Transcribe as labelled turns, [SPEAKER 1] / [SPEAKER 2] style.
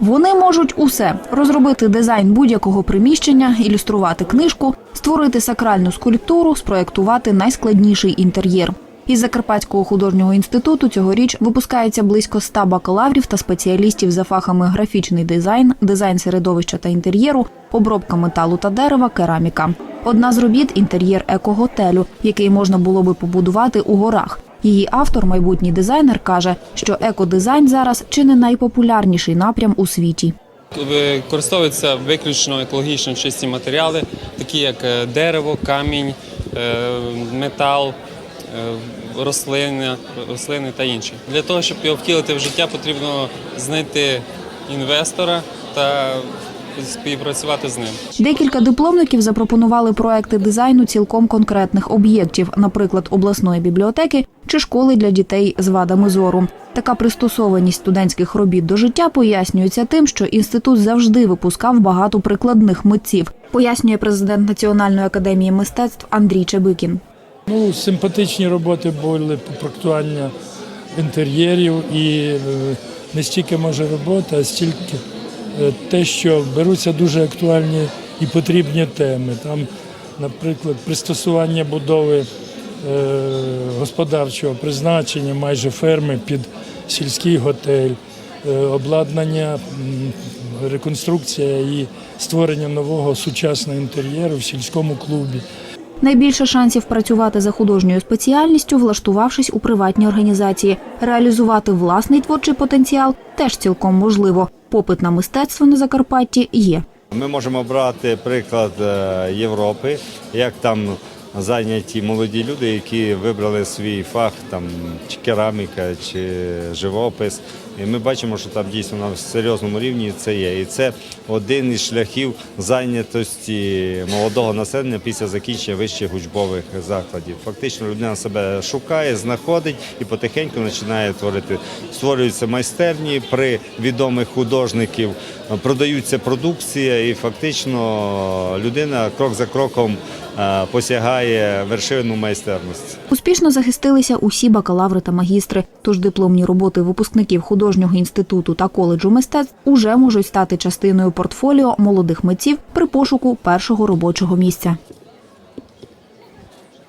[SPEAKER 1] Вони можуть усе розробити дизайн будь-якого приміщення, ілюструвати книжку, створити сакральну скульптуру, спроектувати найскладніший інтер'єр. Із Закарпатського художнього інституту цьогоріч випускається близько ста бакалаврів та спеціалістів за фахами графічний дизайн, дизайн середовища та інтер'єру, обробка металу та дерева, кераміка. Одна з робіт інтер'єр екоготелю, який можна було би побудувати у горах. Її автор, майбутній дизайнер, каже, що екодизайн зараз чи не найпопулярніший напрям у світі.
[SPEAKER 2] Використовуються виключно екологічно чисті матеріали, такі як е, дерево, камінь, е, метал, е, рослини, рослини та інші. Для того, щоб його втілити в життя, потрібно знайти інвестора та співпрацювати з ним.
[SPEAKER 1] Декілька дипломників запропонували проекти дизайну цілком конкретних об'єктів, наприклад, обласної бібліотеки чи школи для дітей з вадами зору. Така пристосованість студентських робіт до життя пояснюється тим, що інститут завжди випускав багато прикладних митців, пояснює президент Національної академії мистецтв Андрій Чебикін.
[SPEAKER 3] Ну, симпатичні роботи були по проектуванню інтер'єрів і е, не стільки може робота, а стільки те, що беруться дуже актуальні і потрібні теми. Там, наприклад, пристосування будови е, господарчого призначення, майже ферми під сільський готель, е, обладнання, реконструкція і створення нового сучасного інтер'єру в сільському клубі.
[SPEAKER 1] Найбільше шансів працювати за художньою спеціальністю, влаштувавшись у приватній організації. Реалізувати власний творчий потенціал теж цілком можливо. Попит на мистецтво на Закарпатті є.
[SPEAKER 4] Ми можемо брати приклад е, Європи, як там зайняті молоді люди, які вибрали свій фах, там чи кераміка, чи живопис. І ми бачимо, що там дійсно на серйозному рівні це є. І це один із шляхів зайнятості молодого населення після закінчення вищих учбових закладів. Фактично людина себе шукає, знаходить і потихеньку починає творити. Створюються майстерні при відомих художників, продаються продукція, і фактично людина крок за кроком е, посягає вершину майстерності.
[SPEAKER 1] Успішно захистилися усі бакалаври та магістри. Тож дипломні роботи випускників художнього інституту та коледжу мистецтв уже можуть стати частиною портфоліо молодих митців при пошуку першого робочого місця.